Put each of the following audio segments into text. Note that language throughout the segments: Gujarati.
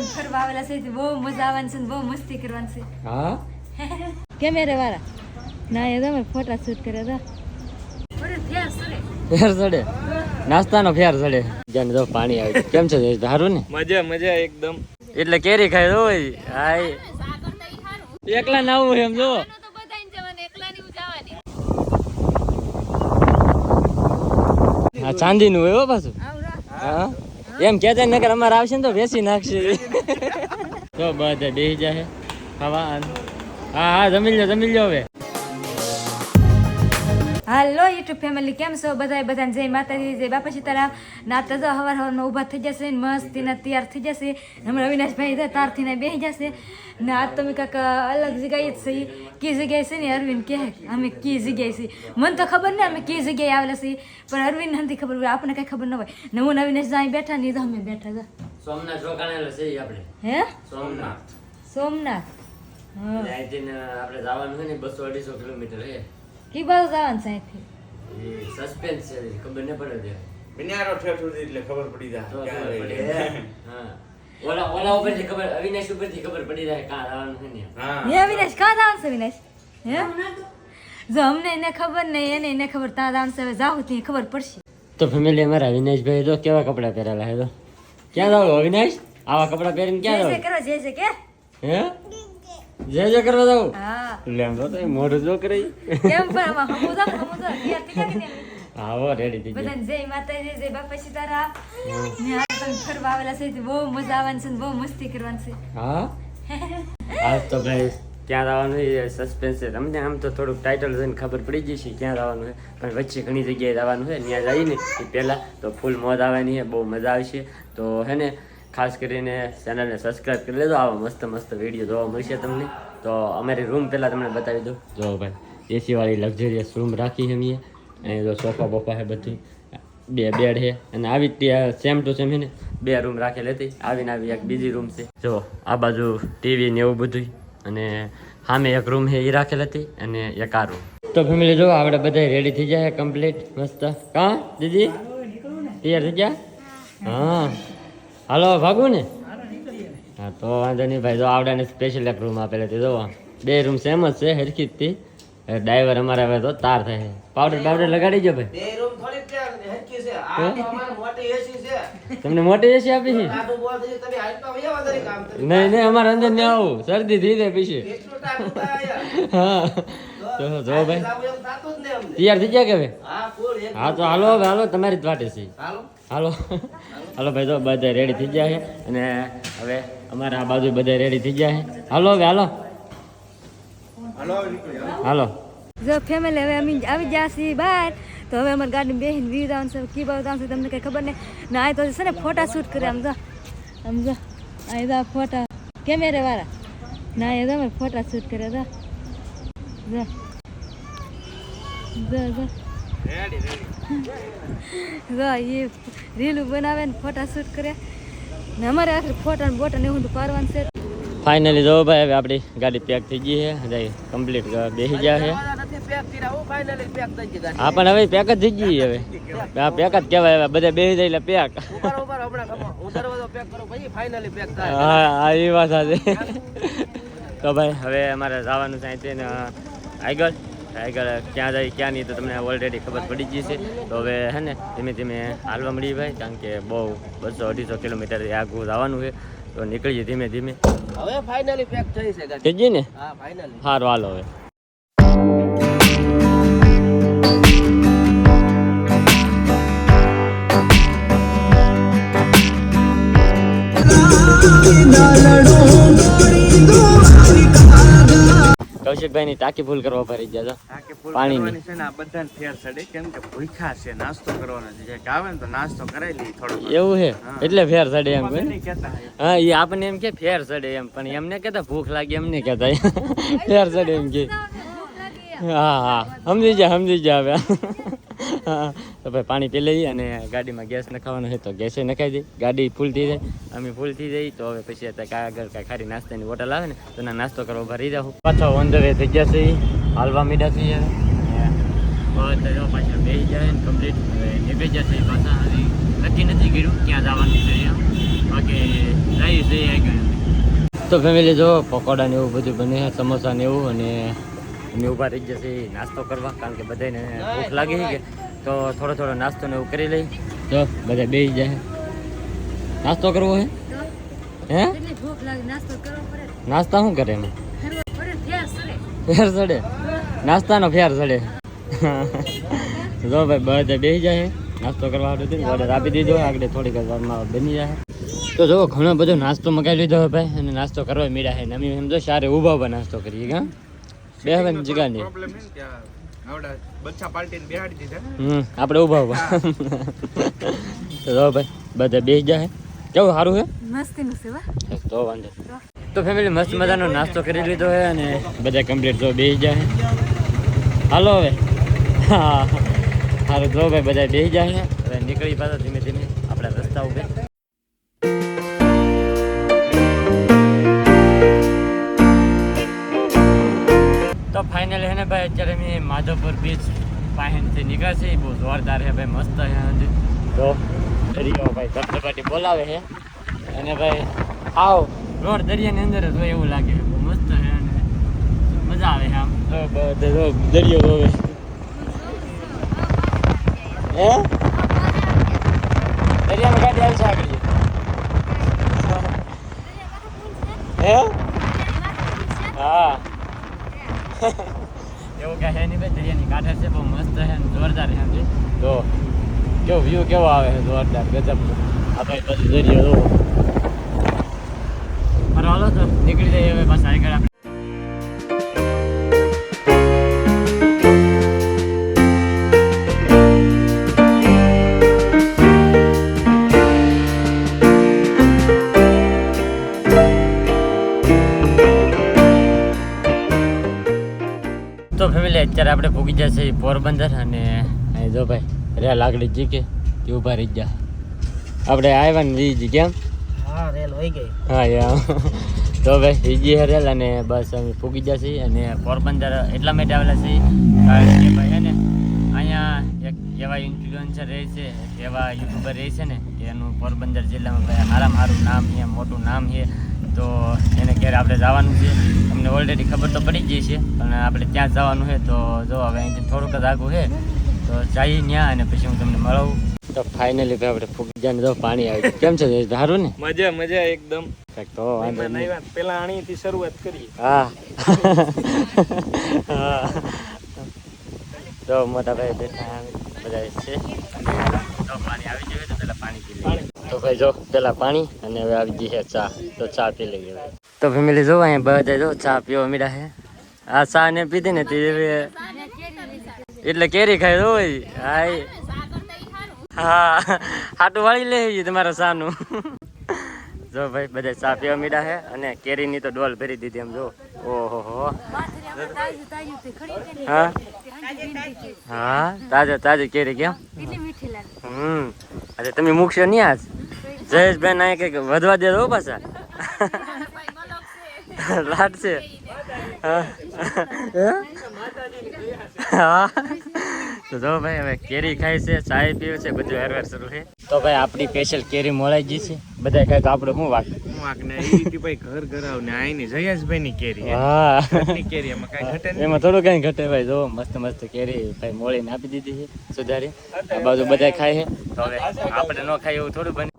તમે ફરવા આવેલા છે બહુ મજા આવવાની છે બહુ મસ્તી કરવાની છે. હા? કેમેરા વાળા. ના એ તમે ફોટા શૂટ કર્યા હતા. ફેર ચડે નાસ્તાનો ફેર ચડે જાને જો પાણી આવે કેમ છે? સારું ને? મજા મજા એકદમ. એટલે કેરી ખાય હોય હાય. એકલા ના આવું એમ જો. હા ચાંદી નું હોય હો પાછું. હા? એમ કેતા નકર અમારે આવશે ને તો બેસી નાખશે. તો બધા બેસી જશે ખાવા હા હા, જમી લો જમી લો હવે. હાલો યુટ્યુબ ફેમિલી કેમ છો? બધાય બધાને જય માતાજી જય બાપા સીતારામ. ના તો હવાર હવારમાં ઊભા થઈ જશે ને મસ્તીના તૈયાર થઈ જશે. હમણાં અવિનાશભાઈ ભાઈ તારથી ને બેસી જશે. ને આજ તમે કાંક અલગ જગ્યાએ જ છીએ. કી જગ્યાએ છે ને અરવિંદ કહે અમે કી જગ્યાએ છીએ. મને તો ખબર ને અમે કી જગ્યાએ આવેલા છીએ પણ અરવિંદ નથી ખબર હોય આપણને કઈ ખબર ન હોય. ને હું અવિનાશ અહીં બેઠા નહીં તો અમે બેઠા હતા સોમનાથ રોકાણેલો છે આપણે. હે? સોમનાથ. સોમનાથ. હા. આપણે જવાનું હોય ને બસો અઢીસો કિલોમીટર હે. કી બાજુ જવાનું છે સસ્પેન્સ છે ખબર ન પડે છે બિનારો ઠેઠ એટલે ખબર પડી તો જાય હા? ઓલા ઓલા ઉપરથી ખબર અવિનાશ ઉપરથી ખબર પડી જાય કા આવવાનું છે ને હા. અવિનાશ કા જવાનું છે અવિનાશ? હે? જો અમને એને ખબર નહીં એને એને ખબર તા જવાનું છે હવે ત્યાં ખબર પડશે. તો ફેમિલી અમારા અવિનાશભાઈ તો કેવા કપડાં પહેરેલા હે તો? ક્યાં જાવ અવિનાશ? આવા કપડાં પહેરીને ક્યાં જાવ કરો જે છે કે. હે? જે જય કરવા જાવ હા. લે તો મોઢું જો કરી. કેમ પણ આમાં હમુ જાવ હમુ જાવ તૈયાર કે કે આવો રેડી થઈ બધા જય માતાજી જય બાપા સીતારા ને આ તમે ફરવા આવેલા છે બહુ મજા આવવાની છે બહુ મસ્તી કરવાની છે. હા? આજ તો ભાઈ ક્યાં જવાનું એ સસ્પેન્સ છે. તમને આમ તો થોડુંક ટાઇટલ જોઈને ખબર પડી જશે ક્યાં જવાનું છે. પણ વચ્ચે ઘણી જગ્યાએ જવાનું છે ત્યાં જઈને એ પહેલાં તો ફૂલ મોજ આવવાની છે બહુ મજા આવશે. તો હે ને ખાસ કરીને ચેનલને સબસ્ક્રાઈબ કરી લેજો. આવા મસ્ત મસ્ત વીડિયો જોવા મળશે તમને. તો અમારી રૂમ પહેલાં તમને બતાવી દઉં. જો ભાઈ એસીવાળી લક્ઝરિયસ રૂમ રાખી છે અમે અહીં જો સોફા બોફા છે બધી. બે બેડ છે. અને આવી ત્યાં સેમ ટુ સેમ છે ને બે રૂમ રાખેલી હતી. આવીને આવી એક બીજી રૂમ છે. જો આ બાજુ ટીવી ને એવું બધું અને સામે એક રૂમ છે એ રાખેલ હતી અને એક આ રૂમ તો ફેમિલી જો આપણે બધા રેડી થઈ જાય કમ્પ્લીટ મસ્ત. કા દીદી? તૈયાર થઈ ગયા? હા. હાલો ભાગવું ને? હા તો વાંધો નહીં ભાઈ જો આવડાને સ્પેશિયલ એક રૂમ આપેલા હતી જો. બે રૂમ સેમ જ છે હરખી જ હતી ડ્રાઈવર અમારે હવે તો તાર થાય. પાવડર પાવડર લગાડી જો ભાઈ. બે રૂમ થોડી છે આ મોટી એસી છે. તમને મોટી એસી આપી છે? નહીં નહીં અમારે અંદર ને આવું. શરદી થઈ જાય પછી. હા. તો જો ભાઈ. જાવું નહીં તૈયાર થઈ ગયા કે ભાઈ હા તો હાલો હાલો તમારી જ વાટે છે. હાલો. હાલો. હાલો ભાઈ તો બધા રેડી થઈ ગયા છે. અને હવે અમારે આ બાજુ બધા રેડી થઈ ગયા છે. હાલો હવે હાલો. હાલો જો ફેમિલી હવે અમે આવી ગયા છીએ બહાર તો હવે અમારી ગાડી બેહીને વી આવશે છે કી બાબત આવશે છે તમને કઈ ખબર નહીં. ના આ તો છે ને ફોટા શૂટ કરે આમ જો આમ જો. આ તો ફોટા કેમેરા વાળા. ના એ તો અમે ફોટા શૂટ કરે જો. જો. જો જો. એ રીલું બનાવે ને ફોટા શૂટ કરે. ને અમારે આખરે ફોટા ને બોટા ને એવું બધું પાડવાનું છે. ફાઇનલી જો ભાઈ, હવે આપણી ગાડી પેક થઈ ગઈ છે. હવે કમ્પ્લીટ બેસી ગયા છે. હું, પણ હવે પેક જ થઈ ગઈ હવે. આ પેક જ કહેવાય હવે, બધા બેસી જાય એટલે પેક હું, હા, એ વાત સાથે તો ભાઈ, હવે અમારે જવાનું થાય છે ને આગળ. આગળ ક્યાં જાય ક્યાં નહીં તો તમને ઓલરેડી ખબર પડી ગઈ છે તો હવે હે ને ધીમે ધીમે હાલવા મળી ભાઈ કારણ કે બહુ બસો અઢીસો કિલોમીટર આગું જવાનું છે. તો નીકળીએ ધીમે ધીમે. હવે ફાઇનલી પેક થઈ છે થઈ ગઈ ને? હા ફાઇનલી સારું હાલો હવે. કૌશિકભાઈ ની ટાંકી ફૂલ કરવા ભરી ગયા પાણી છે ને આ બધા ફેર ચડે. કેમ કે ભૂખ્યા છે નાસ્તો કરવાનો છે. આવે ને તો નાસ્તો કરાવી લઈ થોડો એવું છે? એટલે ફેર ચડે એમ હા એ આપણને એમ કે ફેર ચડે એમ પણ એમને કેતા ભૂખ લાગી એમ નહીં કેતા ફેર ચડે એમ કે. હા હા. સમજી જા સમજી જા હવે. તો ભાઈ પાણી પી લઈએ અને ગાડીમાં ગેસ નખાવાનો છે તો ગેસે નખાઈ દઈ ગાડી ફૂલ થઈ જાય. અમે ફૂલ થઈ જઈ તો હવે પછી અત્યારે આગળ કાંઈ ખારી નાસ્તાની બોટલ આવે ને તો નાસ્તો કરવા ભરી જાઉં. પાછો ઓન ધ વે થઈ જશે હાલવા મીડા થઈ બધા પાછા બેસી જાય ને કમ્પ્લીટ નીકળી જશે પાછા. નક્કી નથી કર્યું ક્યાં જવાનું છે બાકી જઈએ જઈએ તો ફેમિલી જો પકોડા ને એવું બધું બને સમોસા ને એવું અને અમે ઊભા રહી જશે નાસ્તો કરવા કારણ કે બધાને ભૂખ લાગી છે કે તો થોડો થોડો નાસ્તો ને એવું કરી લઈ. તો બધા બેસી જાય. નાસ્તો કરવો હે? હે? નાસ્તો શું કરે એમાં ફેર ચડે નાસ્તાનો ફેર ચડે જો ભાઈ બધા બેસી જાય નાસ્તો કરવા હાટું ઓર્ડર આપી દીધો આગળ થોડીક વારમાં બની જાય તો જો ઘણો બધો નાસ્તો મગાવી લીધો ભાઈ અને નાસ્તો કરવા મીડા છે અમે સમજો સારે ઊભા ઊભા નાસ્તો કરીએ કા? બે હવે જગા નહીં. પ્રોબ્લેમ હે ને ત્યાં આવડા બચ્ચા પાલટીને બેહાડી દીધા. હમ આપણે ઊભા ઊભા તો ભાઈ બધા બેસી જાય કેવું સારું છે મસ્તીનું છે તો વાંધો તો. ફેમિલી મસ્ત મજાનો નાસ્તો કરી લીધો છે અને બધા કમ્પ્લીટ તો બેસી જાય હાલો હવે. હા. સારું જો ભાઈ બધા બેસી જાય હવે નીકળી પાછા ધીમે ધીમે આપણા રસ્તા ઉપર. તો ફાઇનલ હે ને ભાઈ અત્યારે મેં માધવપુર બીચ પાસેથી નીકળશે છે એ બહુ જોરદાર છે ભાઈ મસ્ત છે તો દરિયો ભાઈ ધબધબાટી બોલાવે છે અને ભાઈ આવ રોડ દરિયાની અંદર જ હોય એવું લાગે બહુ મસ્ત છે અને મજા આવે છે આમ. તો દરિયો જોવે હે? દરિયામાં ગાડી આવશે આગળ. હે? હા. એવું કે છે નહીં ભાઈ દરિયાની કાંઠે છે બહુ મસ્ત છે જોરદાર છે તો કેવો વ્યૂ કેવો આવે છે જોરદાર ગજબ. આપણે પછી દરિયો જોવો. તો નીકળી જઈએ હવે પાછા આગળ આપણે. ફેમિલી અત્યારે આપણે પૂગી જશે પોરબંદર અને અહીં જો ભાઈ રે લાકડી જીકે તે ઊભા રહી જા આપણે આવ્યા ને રીજી કેમ હા રેલ વહી ગઈ. હા યા તો ભાઈ રીજી હે રેલ અને બસ અમે પૂગી જશે અને પોરબંદર એટલા માટે આવેલા છે કારણ કે ભાઈ હે ને અહીંયા એક એવા ઇન્ફ્લુઅન્સર રહે છે એવા યુટ્યુબર રહે છે ને કે એનું પોરબંદર જિલ્લામાં ભાઈ સારામાં સારું નામ છે મોટું નામ છે. તો એને ક્યારે આપણે જવાનું છે. અમને ઓલરેડી ખબર તો પડી ગઈ છે પણ આપણે ત્યાં જવાનું છે તો જો હવે અહીંથી થોડુંક જ આગું છે તો જઈએ ત્યાં અને પછી હું તમને મળું. તો ફાઇનલી ભાઈ આપણે ફૂગી જાય તો પાણી આવી કેમ છે સારું ને? મજા મજા એકદમ. તો પેલા આણીથી શરૂઆત કરી. હા. તો મોટા ભાઈ બેઠા બધા છે. તો પાણી આવી ગયું તો પેલા પાણી પી લઈએ. તો ભાઈ જો પેલા પાણી અને હવે આવી ગઈ છે ચા. તો ચા પી લઈએ તો ફેમિલી જો અહીંયા બધા જો ચા પીવા મીડા છે આ ચા ને પીધી ને તે એટલે કેરી ખાય હોય હાય. હા. હાટું વાળી લે છે તમારા ચાનું. જો ભાઈ બધા ચા પીવા મીડા છે અને કેરીની તો ડોલ ભરી દીધી એમ જો. ઓહો હો? હા? હા? તાજો તાજો કેરી કેમ? હમ. અરે તમે મૂકશો નહીં આજ? બેન ના કંઈક વધવા દેજો પાછા. લાટ છે. હા. હા. તો જો ભાઈ હવે કેરી ખાય છે ચાય પીવે છે બધું હેરવેર શરૂ છે. તો ભાઈ આપણી સ્પેશિયલ કેરી મોળાઈ ગઈ છે. બધા તો આપણે શું વાત હું વાક ને? ઈ ભાઈ ઘર ઘરાવ ને આઈની ભાઈ ની કેરી હા. ની કેરી એમાં કઈ ઘટે. એમાં થોડું કઈ ઘટે ભાઈ. જો મસ્ત મસ્ત કેરી ભાઈ મોળીને આપી દીધી છે સુધારી. આ બાજુ બધા ખાય છે. તો હવે આપણે ન ખાય એવું થોડું બને.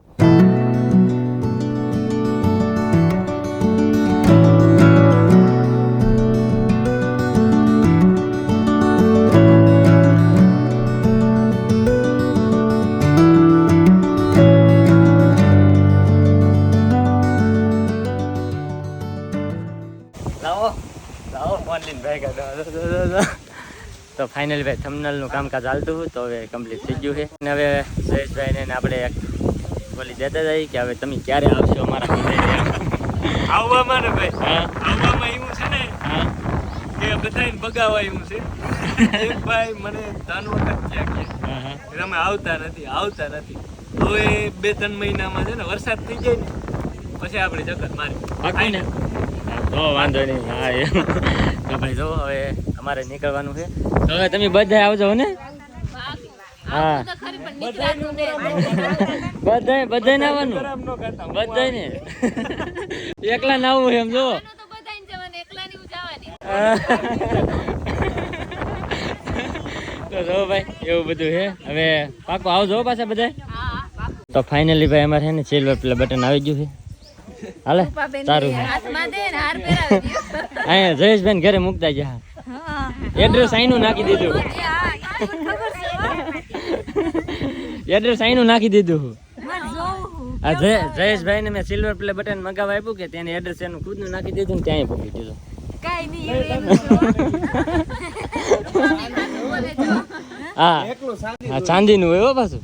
ફોન લઈને ભાઈ કાઢો તો ફાઇનલી ભાઈ થમનલનું કામકાજ હાલતું હતું તો હવે કમ્પ્લીટ થઈ ગયું છે. અને હવે સુરેશભાઈને ને આપણે એક બોલી દેતા જઈએ કે હવે તમે ક્યારે આવશો અમારા ઘરે? આવવામાં ને ભાઈ. આવવામાં એવું છે ને કે બધાને બગાવા એવું છે. ભાઈ મને ત્રણ વખત કે તમે આવતા નથી આવતા નથી. હવે બે ત્રણ મહિનામાં છે ને વરસાદ થઈ જાય ને પછી આપણે ચક્કર મારી. તો વાંધો નહીં. હા એમ તો ભાઈ જો હવે અમારે નીકળવાનું છે. તો હવે તમે બધા આવજો ને? હા. બધાય બધાય આવવાનું. ખરાબ ન કરતા હું બધાય ને એકલા ના એમ જો તો જો ભાઈ એવું બધું છે. હવે પાકો આવજો પાછા બધા તો ફાઇનલી ભાઈ અમારે છે ને સિલ્વર પેલા બટન આવી ગયું છે. હાલે સારું ને ને. અહીંયા જયેશબેન ઘરે મૂકતા ગયા હા. એડ્રેસ આઈનું નાખી દીધું. એડ્રેસ આઈનું નાખી દીધું. આ જય જયેશભાઈ ને મેં સિલ્વર પ્લે બટન મગાવવા આપ્યું કે તેને એડ્રેસ એનું ખુદનું નાખી દીધું ને ત્યાં મૂકી દીધું. હો. હા. ચાંદીનું હોય પાછું.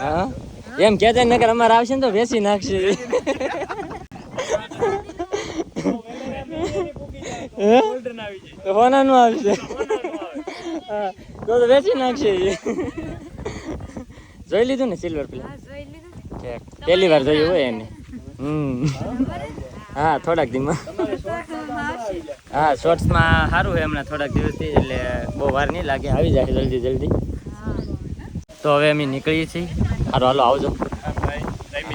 હા. એમ કે નકર અમારે આવશે ને તો બેસી નાખશે હે? તો હોનાનું આવશે. હા, તો તો વેચી નાખશે જોઈ લીધું ને સિલ્વર પેલા હા, પહેલી વાર જોયું હોય એને. હમ. હા થોડાક દિનમાં હા શોર્ટ્સમાં સારું છે હમણાં થોડાક દિવસથી એટલે બહુ વાર નહીં લાગે. આવી જાય જલ્દી જલ્દી. તો હવે અમે નીકળીએ છીએ. સારું હાલો આવજો. હા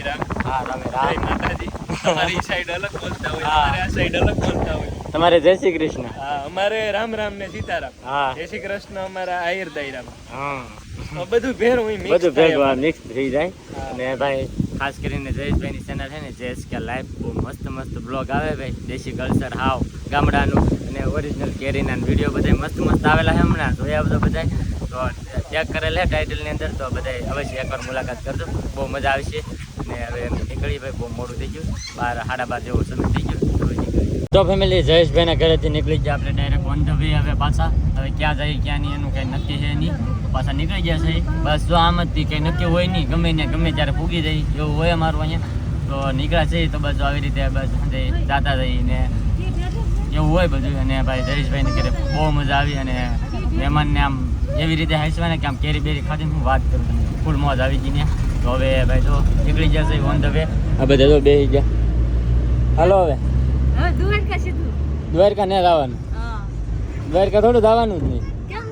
રામ હા રામે રામ. માતાજી. તમારી સાઈડ અલગ બોલતા હોય આ સાઈડ અલગ બોલતા હોય. તમારે જય શ્રી કૃષ્ણ. હા અમારે રામ રામ ને સીતારામ. હા. જય શ્રી કૃષ્ણ અમારા આયર દાયરામ હા બધું ભેર બધું થાય મિક્સ થઈ જાય. અને ભાઈ ખાસ કરીને જયેશભાઈની ચેનલ છે ને જયેશ કે લાઈફ બહુ મસ્ત મસ્ત બ્લોગ આવે ભાઈ. દેશી કલ્ચર હાવ ગામડાનું અને ઓરિજિનલ કેરીના વીડિયો બધા મસ્ત મસ્ત આવેલા છે હમણાં. જોયા બધો બધા તો ચેક કરેલ છે ટાઇટલની અંદર. તો બધા અવશ્ય એકવાર મુલાકાત કરજો. બહુ મજા આવશે. અને હવે નીકળી ભાઈ બહુ મોડું થઈ ગયું. બાર સાડા બાર જેવો સમય થઈ ગયો. તો ફેમિલી જયેશભાઈના ઘરેથી નીકળી ગયા. આપણે ડાયરેક્ટ ઓન ધ વે હવે પાછા. હવે ક્યાં જઈએ, ક્યાં નહીં, એનું કંઈ નક્કી છે નહીં. પાછા નીકળી ગયા છે. બસ જો આમ જ કંઈ નક્કી હોય નહીં, ગમે ને ગમે ત્યારે પૂગી જઈ એવું હોય અમારું અહીંયા. તો નીકળ્યા છે તો બસ આવી રીતે બસ જાતા જઈને એવું હોય બધું. અને ભાઈ જયેશભાઈને ઘરે બહુ મજા આવી અને મહેમાનને આમ એવી રીતે હાંસવા ને કે આમ કેરી બેરી ખાધી હું વાત કરું. તમને ફૂલ મોજ આવી ગઈ ને તો હવે ભાઈ જો નીકળી જશે ઓન ધ વે આ બધા બેસી ગયા. હાલો હવે હવે. દ્વારકા સીધું. દ્વારકા ને જવાનું. દ્વારકા થોડું જવાનું જ નહીં. કેમ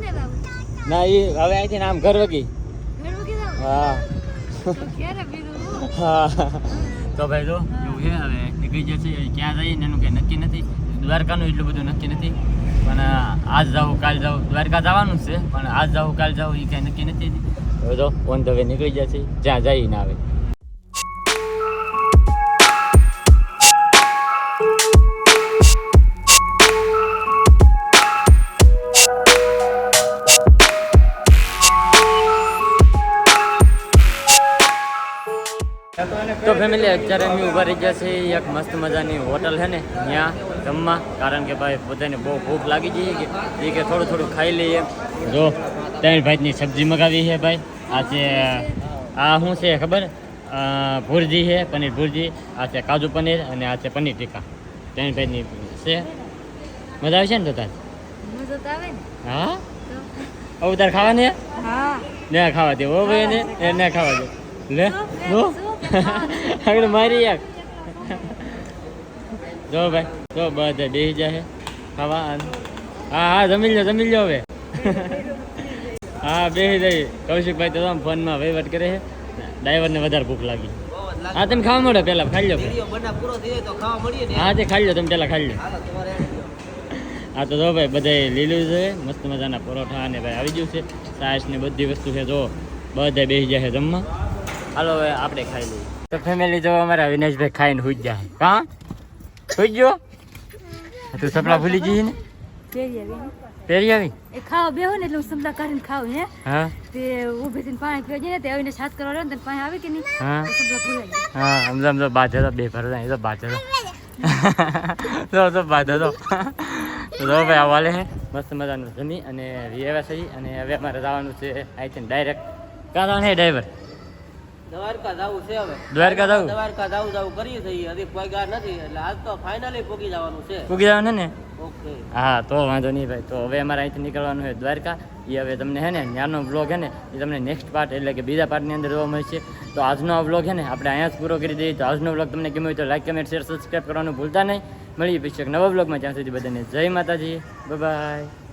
ને એ હવે અહીંથી ને આમ ઘર વગી. ઘર મૂકી હા. તો હું? તો ભાઈ જો એવું છે હવે નીકળી જશે ક્યાં જઈએ ને એનું કંઈ નક્કી નથી. દ્વારકાનું એટલું બધું નક્કી નથી. પણ આજ જાવું કાલ જાઉં. દ્વારકા જવાનું જ છે પણ આજ જાવું કાલ જાઉં એ કાંઈ નક્કી નથી. હવે જો ઓન ધ વે નીકળી જશે જ્યાં જઈ ના આવે. તો ફેમિલી અત્યારે અમે ઊભા રહી ગયા છે એક મસ્ત મજાની હોટલ છે ને ત્યાં જમવા. કારણ કે ભાઈ બધાને બહુ ભૂખ લાગી જઈએ કે એ કે થોડું થોડું ખાઈ લઈએ. જો ત્રણ ભાઈની સબ્જી મગાવી છે ભાઈ. આ છે આ શું છે ખબર? ભુરજી છે પનીર ભુરજી આ છે કાજુ પનીર અને આ છે પનીર ટીકા ત્રણ ભાઈની છે. મજા આવશે ને તો હા? અવતાર ખાવાની? છે? હા. ને ખાવા દે ઓ ભાઈ ને ખાવા દે. લે જો આગળ મારી એક. જો ભાઈ, જો બધા બેસી જાય ખાવા હા હા, જમી લો જમી લો હવે. હા બેસી જાય કૌશિકભાઈ તો આમ ફોનમાં વહીવટ કરે છે. ડ્રાઈવરને વધારે ભૂખ લાગી. હા, તમે ખાવા મળો પહેલાં ખાઈ લો ને હા, તે ખાઈ લો તમે પહેલાં ખાઈ લો હા, તો જો ભાઈ બધાય લીલું છે, મસ્ત મજાના પરોઠા અને ભાઈ આવી ગયું છે. સાસ ને બધી વસ્તુ છે, જો. બધા બેસી જાય જમવા. હાલો હવે આપણે ખાઈ લઈએ. તો ફેમિલી જો અમારા વિનેશભાઈ ખાઈને હુઈ જાય હા? હુઈ ગયો? તું સપના ભૂલી ગઈ ને? પેરી આવી. પહેરી આવી? એ ખાવા બેહો ને એટલે હું સપના કાઢીને ખાઉં હે? હા. તે ઊભી થઈને પાણી પીવા જઈને તે આવીને સાત કરવા રહ્યો ને તને પાણી આવે કે નહીં? હા. સમજા ભૂલાઈ હા સમજો સમજો બાજે તો બે ભરતા એ તો બાજે તો તો તો બાધે તો તો ભાઈ આવાલે હે. મસ્ત મજાનું જમી અને વ્યવસ્થા થઈ અને હવે અમારે જવાનું છે આઈ થિંક ડાયરેક્ટ ક્યાં હે ડ્રાઈવર દ્વારકા જવું છે હવે. દ્વારકા જવું? દ્વારકા જવું જવું કરીએ છીએ. હજી પગાર નથી એટલે આજ તો ફાઇનલી પોગી જવાનું છે. પૂગી જવાનું ને? ઓકે. હા તો વાંધો નહીં ભાઈ. તો હવે અમારે અહીંથી નીકળવાનું છે દ્વારકા. એ હવે તમને હે ને ત્યાંનો બ્લોગ હે ને એ તમને નેક્સ્ટ પાર્ટ એટલે કે બીજા પાર્ટની અંદર જોવા મળશે. તો આજનો આ બ્લોગ હે ને આપણે અહીંયા જ પૂરો કરી દઈએ. તો આજનો બ્લોગ તમને ગમ્યો તો લાઈક કમેન્ટ શેર સબસ્ક્રાઈબ કરવાનું ભૂલતા નહીં. મળીએ પછી એક નવા બ્લોગમાં ત્યાં સુધી બધાને જય માતાજી. બાય